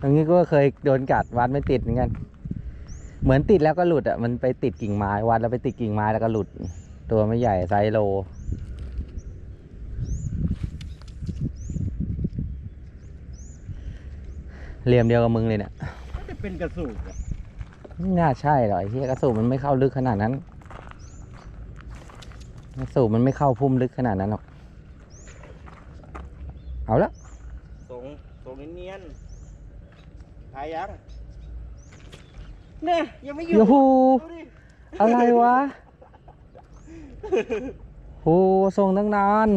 ตรงนี้ก็เคยโดนกัดวัดไม่ติดเหมือนกัน เหมือนติดแล้วก็หลุดอะ มันไปติดกิ่งไม้วัดแล้วไปติดกิ่งไม้แล้วก็หลุด ตัวไม่ใหญ่ไซส์โล เหลี่ยมเดียวกับมึงเลยเนี่ย ก็จะเป็นกระสุนอะไม่น่าใช่หรอกไอ้ที่กระสูบมันไม่เข้าลึกขนาดนั้นกระสูบมันไม่เข้าพุ่มลึกขนาดนั้นหรอก เอาละ ส่งส่งเนียนๆหา ยยังเนี่ยยังไม่อยู่โอ้โหดูดิอะไรวะโหส่งตั้งนาน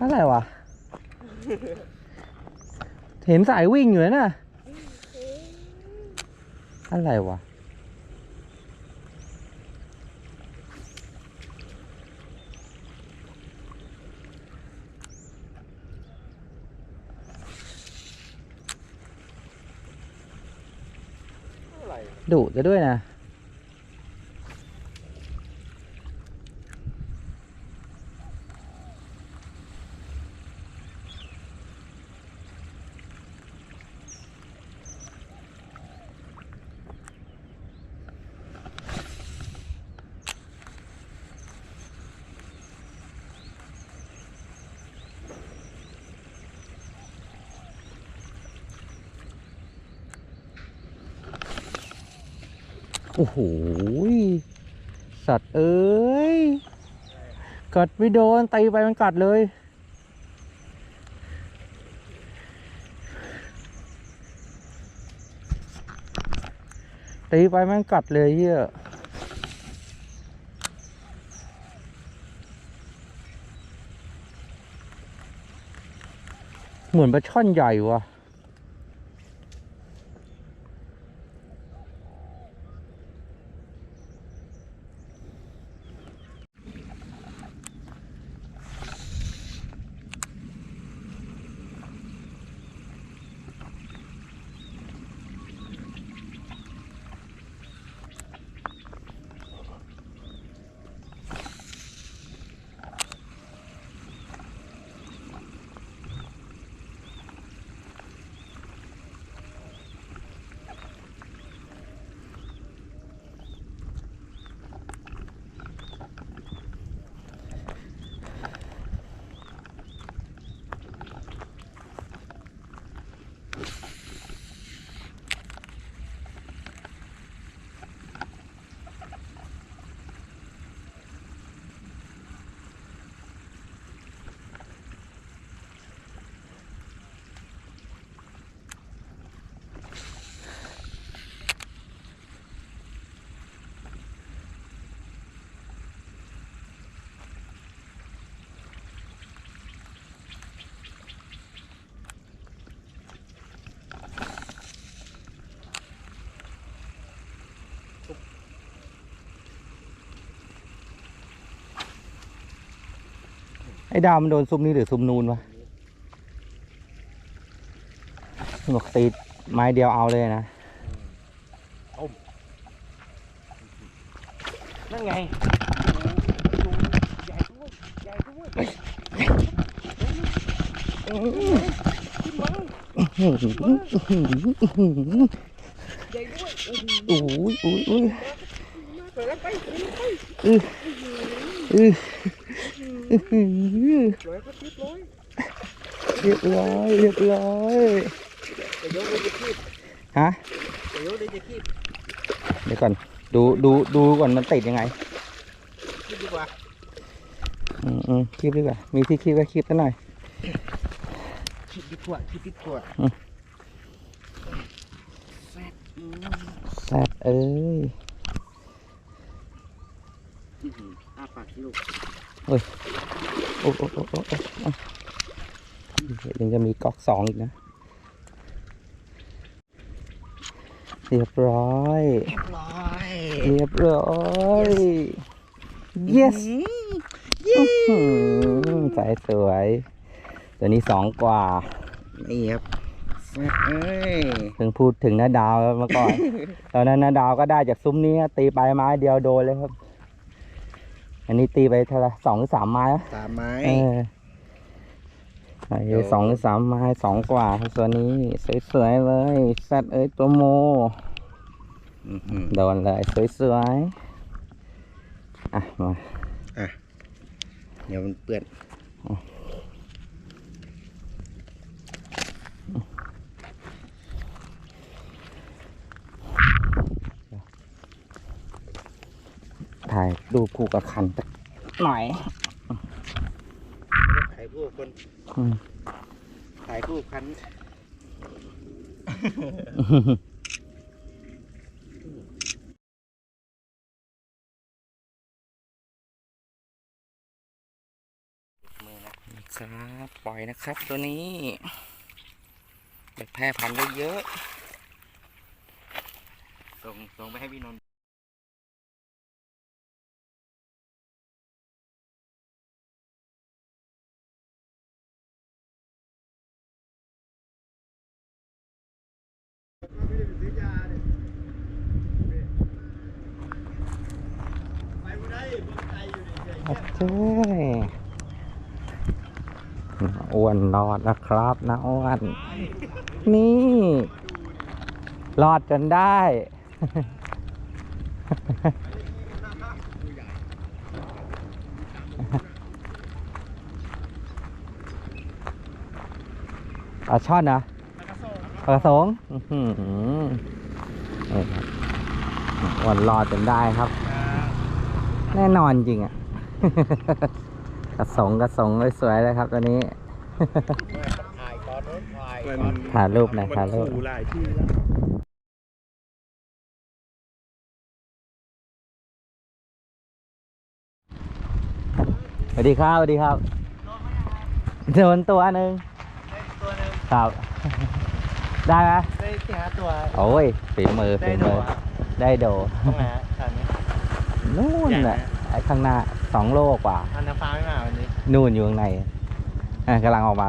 อะไรวะ เห็นสายวิ่งอยู่นะน่ะอะไรวะ ดุจะด้วยนะ โอ้โห สัตว์เอ้ย กัดไม่โดนตีไปมันกัดเลย ตีไปมันกัดเลยเฮียเหมือนปลาช่อนใหญ่ว่ะ อ้ดาวมันโดนซุมนี้หรือซุมนูนวะบอกตีไม้เดียวเอาเลยนะนั่นไงใหญ่ด้วยใหญ่ด้วยใหญ่ด้วยโอ้ยโอ้ยโอ้ยไปแล้วไปไปไปอืออือ ร้อยก็ทิพร้อยเรียบร้อยเรียบร้อยแต่ยกเลยจะคีบฮะแต่ยกเลยจะคีบเดี๋ยวก่อนดูดูดูก่อนมันติดยังไงคีบดีกว่าอืมอืมคีบดีกว่ามีที่คีบก็คีบซะหน่อยคีบดีกว่าคีบดีกว่าอืมแซ่บอืมแซ่บเอ้ยอื้อหืออ้าปากลูกโอ้โอ้โอ้โอ้โอ้โอ้ยังจะมีก๊อกสองอีกนะ เรียบร้อย เรียบร้อย เรียบร้อย yes อื้อหือสายสวย ตัวนี้สองกว่า นี่ครับแซ่บเพิ่งพูดถึงน้าดาวเมื่อก่อน ตอนนั้นน้าดาวก็ได้จากซุ้มนี้ตีไปไม้เดียวโดนเลยครับ อันนี้ตีไปเท่าไหรสองหรือสามไม้วะสามไม้ เออไอ้สองหรือสามไม้สองกว่าครับตัวนี้สวยๆเลยแซดเอ้ยตัวโม อื้อหือ โดนเลยสวยๆอะมา เดี๋ยวมันเปื้อน ถ่ายรูปคู่กับคันสักหน่อยถ่ายคู่กับคนอืมถ่ายคู่กับคันครับปล่อยนะครับตัวนี้เด็กแพร่พันธุ์ได้เยอะ ส่งส่งไปให้พี่นนท์ โอเคอ้วนรอดนะครับนะอ้วนนี่ รอดจนได้ ปลาช่อนนะปลากระสงอื้อหือนี่ครับอ้วนรอดจนได้ครับ แน่นอนจริงอะ กระสงกระสงสวยๆเลยครับตัวนี้ ถ่ายตอนโน้นถ่ายมันถ่ายรูปหน่อยถ่ายรูปขู่หลายที่แล้วสวัสดีครับสวัสดีครับโดนตัวหนึ่งตัวหนึงครับ ได้ไหมได้สี่ห้าตัว โอ้ยฝีมือได้ฝีโดมืออะได้โดตรงไหนฮะแถวนี้นู่นใหญ่ไหมน่ะไอ้ข้างหน้า สองโลกว่าอันน้ำฟ้าไม่มาวันนี้นู่นอยู่ข้างในอะกำลังออกมา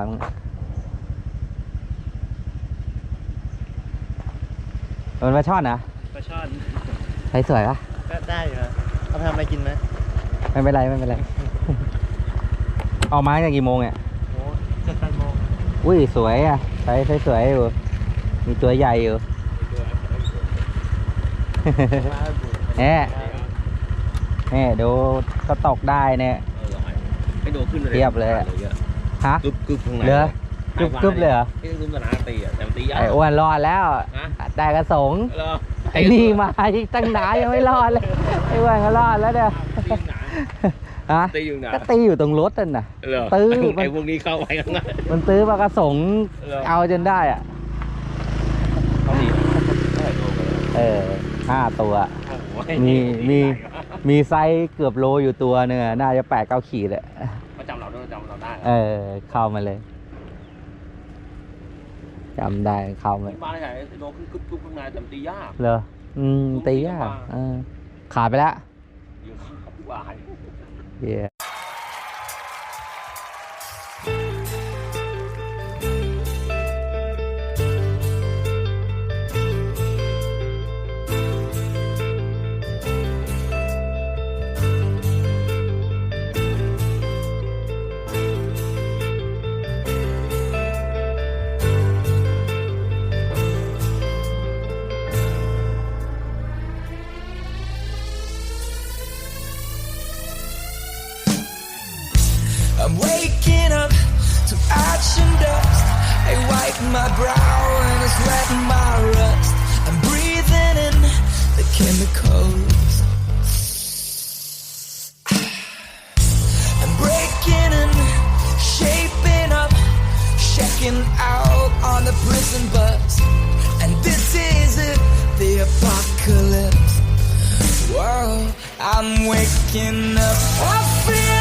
มันมาช่อนนะปลาช่อนใช้สวยปะก็ได้อยู่นะเอาไปทำอะไรกินไหมไม่เป็นไรไม่เป็นไร ออกมาตั้งแต่กี่โมงเนี่ยโอ้เจ็ดแปดโมงอุ้ยสวยอะใช้ใช้สวยอยู่มีตัวใหญ่อยู่มาบุญแน่นี่ดูก็ตกได้เนี่ยให้ดูขึ้นเลยเทียบเลยอะ ฮะกึบกึบข้างในเหลือกึบกึบเลยเหรอที่กึบสนามตีอะแต่มันตียากไอ้อ้วนรอดแล้ว ฮะแต่กระสงเหรอไอ้นี่มาอีกตั้งหนายังไม่รอดเลยไอ้อ้วนก็รอดแล้วเนี่ยตีอยู่ไหนฮะตีอยู่ไหนก็ตีอยู่ตรงรถนั่นน่ะ เหรอตื้อมัน ไอ้พวกนี้เข้าไปข้างในมันตื้อมากระสงเหรอเอาจนได้อะ เขาดีเท่าไหร่โลกันแล้วเออห้าตัวโอ้โหมีมี มีไซส์เกือบโลอยู่ตัวเนื้อะน่าจะแปดเก้าขีดเลยประจำเราด้วยประจำเราได้เออ เข้ามาเลยจำได้เข้ามาที่บ้านใหญ่โดนกึบกึบข้างในแต่มันตียากเหรออืมตียากเออขาดไปแล้วอยู่ข้างกับผู้วายเหี้ย I'm waking up to ash and dust. I wipe my brow and I sweat my rust. I'm breathing in the chemicals. I'm breaking and shaping up, checking out on the prison bus. And this is it, the apocalypse. Whoa, I'm waking up.